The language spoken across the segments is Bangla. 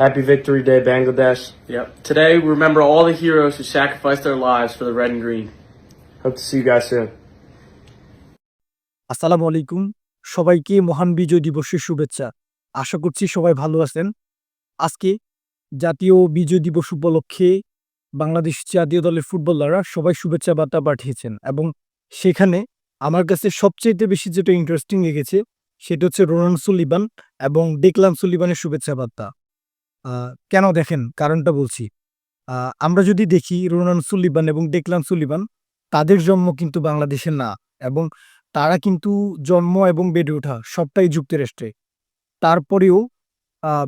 Happy Victory Day, Bangladesh. Yep. Today, we remember all the heroes who sacrificed their lives for the red and green. Hope to see you guys soon. আসসালামু আলাইকুম সবাইকে মহান বিজয় দিবসের শুভেচ্ছা আশা করছি সবাই ভালো আছেন আজকে জাতীয় বিজয় দিবস উপলক্ষে বাংলাদেশ জাতীয় দলের ফুটবলাররা সবাই শুভেচ্ছা বার্তা পাঠিয়েছেন এবং সেখানে আমার কাছে সবচেয়ে বেশি যেটা ইন্টারেস্টিং লেগেছে সেটা হচ্ছে রোনান সুলিবান এবং ডেকলাম সুলিবানের শুভেচ্ছা বার্তা কেন দেখেন? কারণটা বলছি। আমরা যদি দেখি রোনান সুলিবান এবং ডেকলাম সুলিবান তাদের জন্ম কিন্তু বাংলাদেশে না এবং তারা কিন্তু জন্ম এবং বেড়ে ওঠা সবটাই যুক্তরাষ্ট্রে। তারপরেও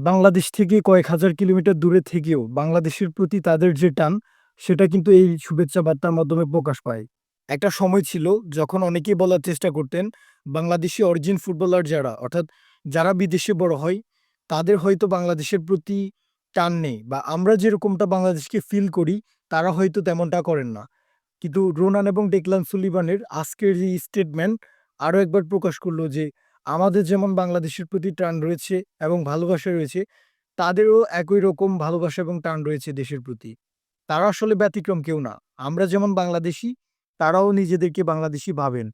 বাংলাদেশ থেকে কয়েক হাজার কিলোমিটার দূরে থেকেও বাংলাদেশের প্রতি তাদের যে টান, সেটা কিন্তু এই শুভেচ্ছা বার্তার মাধ্যমে প্রকাশ পায়। একটা সময় ছিল যখন অনেকেই বলার চেষ্টা করতেন, বাংলাদেশি অরিজিন ফুটবলার যারা, অর্থাৎ যারা বিদেশে বড় হয় তাদের হয়তো বাংলাদেশের প্রতি টান নেই বা আমরা যেরকমটা বাংলাদেশকে ফিল করি, তারা হয়তো তেমনটা করেন না। কিন্তু রোনান এবং ডেকলান সুলিবানের আজকের যে স্টেটমেন্ট আরও একবার প্রকাশ করল যে, আমাদের যেমন বাংলাদেশের প্রতি টান রয়েছে এবং ভালোবাসা রয়েছে, তাদেরও একই রকম ভালোবাসা এবং টান রয়েছে দেশের প্রতি। তারা আসলে ব্যতিক্রম কেউ না। আমরা যেমন বাংলাদেশি, তারাও নিজেদেরকে বাংলাদেশি ভাবেন।